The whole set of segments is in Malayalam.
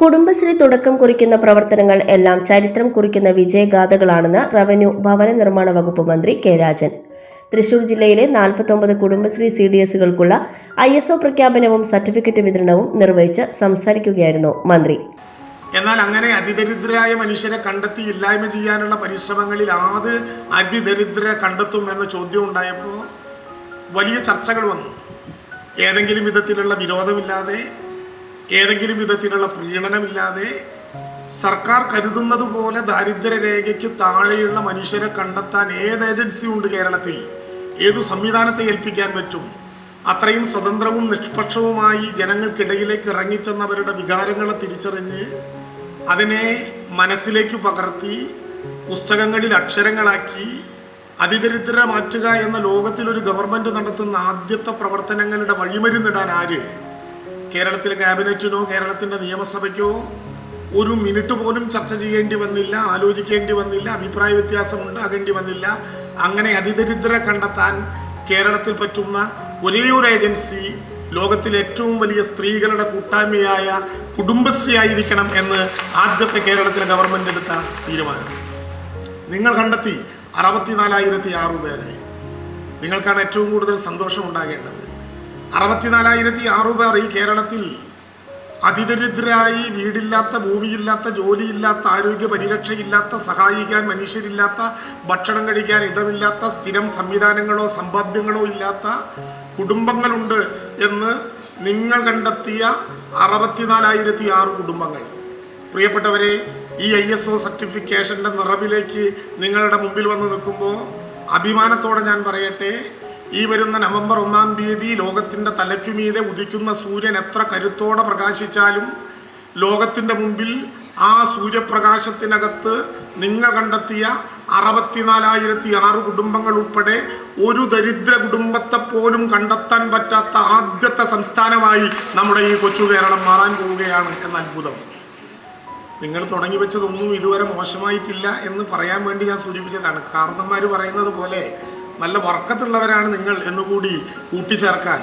കുടുംബശ്രീ തുടക്കം കുറിക്കുന്ന പ്രവർത്തനങ്ങൾ എല്ലാം ചരിത്രം കുറിക്കുന്ന വിജയഗാഥകളാണെന്ന് റവന്യൂ ഭവന നിർമ്മാണ വകുപ്പ് മന്ത്രി കെ രാജൻ. തൃശൂർ ജില്ലയിലെ നാൽപ്പത്തൊമ്പത് കുടുംബശ്രീ സി ഡി എസുകൾക്കുള്ള ഐ എസ് ഒ പ്രഖ്യാപനവും സർട്ടിഫിക്കറ്റ് വിതരണവും നിർവഹിച്ച് സംസാരിക്കുകയായിരുന്നു മന്ത്രി. എന്നാൽ അങ്ങനെ അതിദരിദ്രരായ മനുഷ്യരെ കണ്ടെത്തി ഇല്ലായ്മ ചെയ്യാനുള്ള പരിശ്രമങ്ങളിൽ ആത് അതിദരിദ്രരെ കണ്ടെത്തും എന്ന ചോദ്യം ഉണ്ടായപ്പോൾ വലിയ ചർച്ചകൾ വന്നു. ഏതെങ്കിലും വിധത്തിലുള്ള വിരോധമില്ലാതെ ഏതെങ്കിലും വിധത്തിലുള്ള പ്രീണനമില്ലാതെ സർക്കാർ കരുതുന്നത് പോലെ ദാരിദ്ര്യരേഖയ്ക്ക് താഴെയുള്ള മനുഷ്യരെ കണ്ടെത്താൻ ഏത് ഏജൻസി ഉണ്ട് കേരളത്തിൽ? ഏതു സംവിധാനത്തെ ഏൽപ്പിക്കാൻ പറ്റും? അത്രയും സ്വതന്ത്രവും നിഷ്പക്ഷവുമായി ജനങ്ങൾക്കിടയിലേക്ക് ഇറങ്ങിച്ചെന്നവരുടെ വികാരങ്ങളെ തിരിച്ചറിഞ്ഞ് അതിനെ മനസ്സിലേക്ക് പകർത്തി പുസ്തകങ്ങളിൽ അക്ഷരങ്ങളാക്കി അതിദരിദ്ര മാറ്റുക എന്ന ലോകത്തിലൊരു ഗവൺമെന്റ് നടത്തുന്ന ആദ്യത്തെ പ്രവർത്തനങ്ങളുടെ വഴിമരുന്നിടാൻ ആര്? കേരളത്തിലെ ക്യാബിനറ്റിനോ കേരളത്തിന്റെ നിയമസഭയ്ക്കോ ഒരു മിനിറ്റ് പോലും ചർച്ച ചെയ്യേണ്ടി വന്നില്ല ആലോചിക്കേണ്ടി വന്നില്ല അഭിപ്രായ വ്യത്യാസം ഉണ്ടാകേണ്ടി വന്നില്ല. അങ്ങനെ അതിദരിദ്ര കണ്ടെത്താൻ കേരളത്തിൽ പറ്റുന്ന ഒരേയൊരു ഏജൻസി ലോകത്തിലെ ഏറ്റവും വലിയ സ്ത്രീകളുടെ കൂട്ടായ്മയായ കുടുംബശ്രീ ആയിരിക്കണം എന്ന് ആദ്യത്തെ കേരളത്തിലെ ഗവൺമെന്റ് എടുത്ത തീരുമാനം. നിങ്ങൾ കണ്ടെത്തി അറുപത്തിനാലായിരത്തി ആറ് പേരെ നിങ്ങൾക്കാണ് ഏറ്റവും കൂടുതൽ സന്തോഷം ഉണ്ടാകേണ്ടത് അറുപത്തിനാലായിരത്തി ആറ് പേർ ഈ കേരളത്തിൽ അതിദരിദ്രരായി വീടില്ലാത്ത ഭൂമിയില്ലാത്ത ജോലിയില്ലാത്ത ആരോഗ്യ പരിരക്ഷയില്ലാത്ത സഹായിക്കാൻ മനുഷ്യരില്ലാത്ത ഭക്ഷണം കഴിക്കാൻ ഇടമില്ലാത്ത സ്ഥിരം സംവിധാനങ്ങളോ സമ്പാദ്യങ്ങളോ ഇല്ലാത്ത കുടുംബങ്ങളുണ്ട് എന്ന് നിങ്ങൾ കണ്ടെത്തിയ അറുപത്തിനാലായിരത്തി ആറ് കുടുംബങ്ങൾ. പ്രിയപ്പെട്ടവരെ ഈ ഐ എസ് ഒ സർട്ടിഫിക്കേഷന്റെ നിറവിലേക്ക് നിങ്ങളുടെ മുമ്പിൽ വന്ന് നിൽക്കുമ്പോൾ അഭിമാനത്തോടെ ഞാൻ പറയട്ടെ ഈ വരുന്ന നവംബർ ഒന്നാം തീയതി ലോകത്തിന്റെ തലയ്ക്കുമീതെ ഉദിക്കുന്ന സൂര്യൻ എത്ര കരുത്തോടെ പ്രകാശിച്ചാലും ലോകത്തിന്റെ മുമ്പിൽ ആ സൂര്യപ്രകാശത്തിനകത്ത് നിങ്ങൾ കണ്ടെത്തിയ അറുപത്തിനാലായിരത്തി ആറ് കുടുംബങ്ങൾ ഉൾപ്പെടെ ഒരു ദരിദ്ര കുടുംബത്തെ പോലും കണ്ടെത്താൻ പറ്റാത്ത ആദ്യത്തെ സംസ്ഥാനമായി നമ്മുടെ ഈ കൊച്ചു കേരളം മാറാൻ പോവുകയാണ് എന്ന അത്ഭുതം. നിങ്ങൾ തുടങ്ങി വെച്ചതൊന്നും ഇതുവരെ മോശമായിട്ടില്ല എന്ന് പറയാൻ വേണ്ടി ഞാൻ സൂചിപ്പിച്ചതാണ്. കാരണന്മാർ പറയുന്നത് പോലെ നല്ല വർക്കത്തുള്ളവരാണ് നിങ്ങൾ എന്നുകൂടി കൂട്ടിച്ചേർക്കാൻ.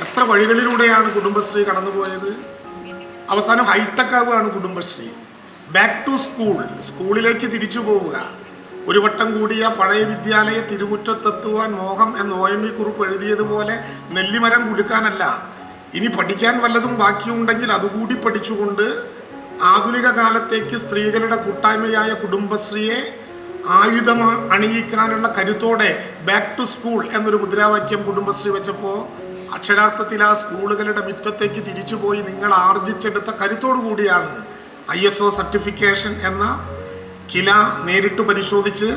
എത്ര വഴികളിലൂടെയാണ് കുടുംബശ്രീ കടന്നുപോയത്? അവസാനം ഹൈടെക് ആവുകയാണ് കുടുംബശ്രീ. ബാക്ക് ടു സ്കൂൾ സ്കൂളിലേക്ക് തിരിച്ചു പോവുക. ഒരു വട്ടം കൂടിയ പഴയ വിദ്യാലയ തിരുമുറ്റത്തെത്തുവാൻ മോഹം എന്ന് ഒ എം ഇ കുറിപ്പ് എഴുതിയതുപോലെ നെല്ലിമരം കുലുക്കാനല്ല. ഇനി പഠിക്കാൻ വല്ലതും ബാക്കിയുണ്ടെങ്കിൽ അതുകൂടി പഠിച്ചുകൊണ്ട് ആധുനിക കാലത്തേക്ക് സ്ത്രീകളുടെ കൂട്ടായ്മയായ കുടുംബശ്രീയെ ആയുധം അണിയിക്കാനുള്ള കരുത്തോടെ ബാക്ക് ടു സ്കൂൾ എന്നൊരു മുദ്രാവാക്യം കുടുംബശ്രീ വെച്ചപ്പോൾ അക്ഷരാർത്ഥത്തിൽ ആ സ്കൂളുകളുടെ മിറ്റത്തേക്ക് തിരിച്ചുപോയി നിങ്ങൾ ആർജിച്ചെടുത്ത കരുത്തോടു കൂടിയാണ് ഐ എസ് ഒ സർട്ടിഫിക്കേഷൻ എന്ന കില നേരിട്ട് പരിശോധിച്ച്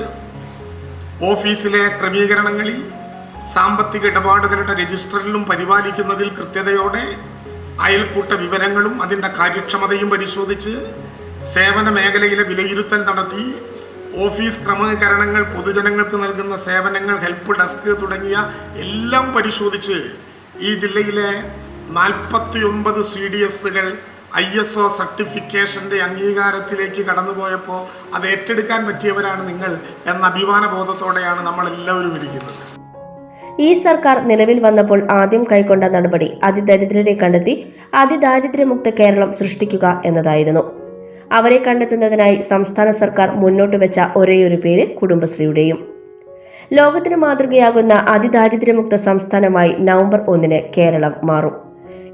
ഓഫീസിലെ ക്രമീകരണങ്ങളിൽ സാമ്പത്തിക ഇടപാടുകളുടെ രജിസ്റ്ററിലും പരിപാലിക്കുന്നതിൽ കൃത്യതയോടെ അയൽക്കൂട്ട വിവരങ്ങളും അതിന്റെ കാര്യക്ഷമതയും പരിശോധിച്ച് സേവന മേഖലയിലെ വിലയിരുത്തൽ നടത്തി ഓഫീസ് ക്രമീകരണങ്ങൾ പൊതുജനങ്ങൾക്ക് നൽകുന്ന സേവനങ്ങൾ ഹെൽപ്പ് ഡെസ്ക് തുടങ്ങിയ എല്ലാം പരിശോധിച്ച് ഈ ജില്ലയിലെ നാൽപ്പത്തി ഒമ്പത് സി ഡി എസുകൾ ഐ എസ് ഒ സർട്ടിഫിക്കേഷന്റെ അംഗീകാരത്തിലേക്ക് കടന്നുപോയപ്പോൾ അത് ഏറ്റെടുക്കാൻ പറ്റിയവരാണ് നിങ്ങൾ എന്ന അഭിമാന ബോധത്തോടെയാണ് നമ്മളെല്ലാവരും ഇരിക്കുന്നത്. ഈ സർക്കാർ നിലവിൽ വന്നപ്പോൾ ആദ്യം കൈക്കൊണ്ട നടപടി അതിദരിദ്രരെ കണ്ടെത്തി അതിദാരിദ്ര്യമുക്ത കേരളം സൃഷ്ടിക്കുക എന്നതായിരുന്നു. അവരെ കണ്ടെത്തുന്നതിനായി സംസ്ഥാന സർക്കാർ മുന്നോട്ട് വെച്ച ഒരേയൊരു പേര് കുടുംബശ്രീയുടെയും. ലോകത്തിന് മാതൃകയാകുന്ന അതിദാരിദ്ര്യമുക്ത സംസ്ഥാനമായി നവംബർ ഒന്നിന് കേരളം മാറും.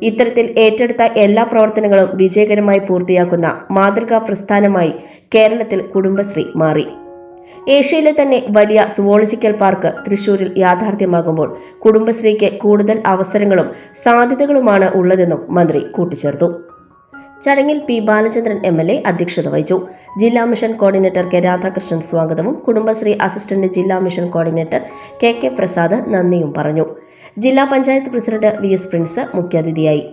ഇത്തരത്തിൽ ഏറ്റെടുത്ത എല്ലാ പ്രവർത്തനങ്ങളും വിജയകരമായി പൂർത്തിയാക്കുന്ന മാതൃകാ പ്രസ്ഥാനമായി കേരളത്തിൽ കുടുംബശ്രീ മാറി. ഏഷ്യയിലെ തന്നെ വലിയ സുവോളജിക്കൽ പാർക്ക് തൃശൂരിൽ യാഥാർത്ഥ്യമാകുമ്പോൾ കുടുംബശ്രീക്ക് കൂടുതൽ അവസരങ്ങളും സാധ്യതകളുമാണ് ഉള്ളതെന്നും മന്ത്രി കൂട്ടിച്ചേർത്തു. ചടങ്ങിൽ P Balachandran M L A അധ്യക്ഷത വഹിച്ചു. ജില്ലാ മിഷൻ കോർഡിനേറ്റർ കെ രാധാകൃഷ്ണൻ സ്വാഗതവും കുടുംബശ്രീ അസിസ്റ്റന്റ് ജില്ലാ mission coordinator K K Prasad നന്ദിയും പറഞ്ഞു. ജില്ലാ panchayat president V S Prince മുഖ്യാതിഥിയായി.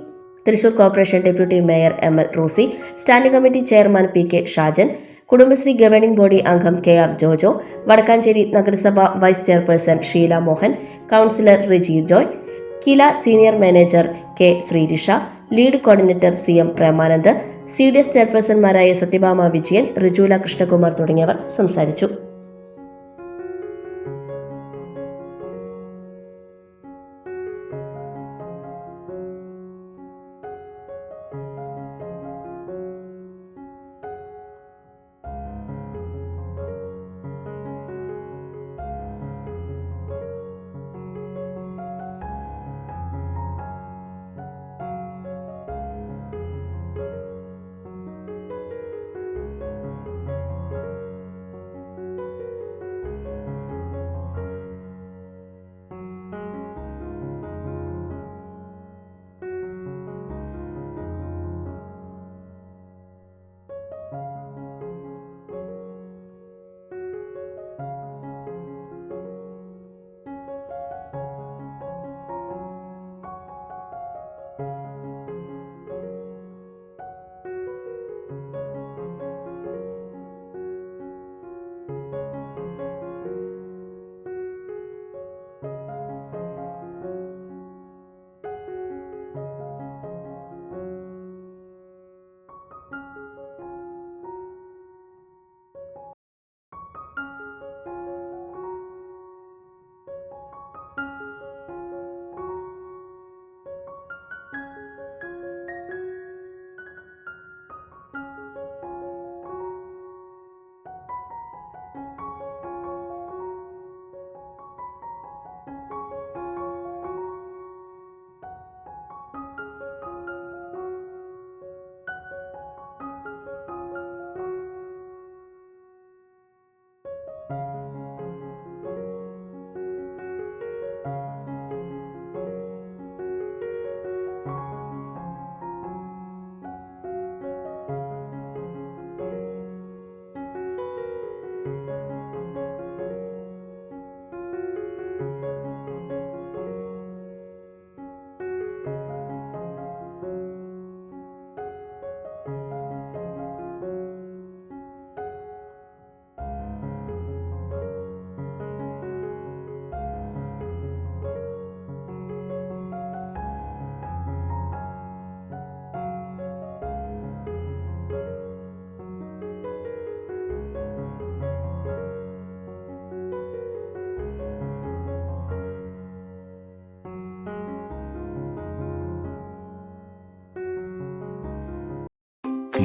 Thrissur corporation deputy mayor M L Rosy standing committee chairman P K Shajan Kudumbashree governing body അംഗം കെ ആർ ജോജോ വടക്കാഞ്ചേരി നഗരസഭ vice chairperson Sheela Mohan councillor Riji Joy KILA senior manager K Sreerisha lead coordinator C M Premanand C D S ചെയർപേഴ്സൺമാരായ Sathyabhama Vijayan Rijula Krishnakumar തുടങ്ങിയവർ സംസാരിച്ചു.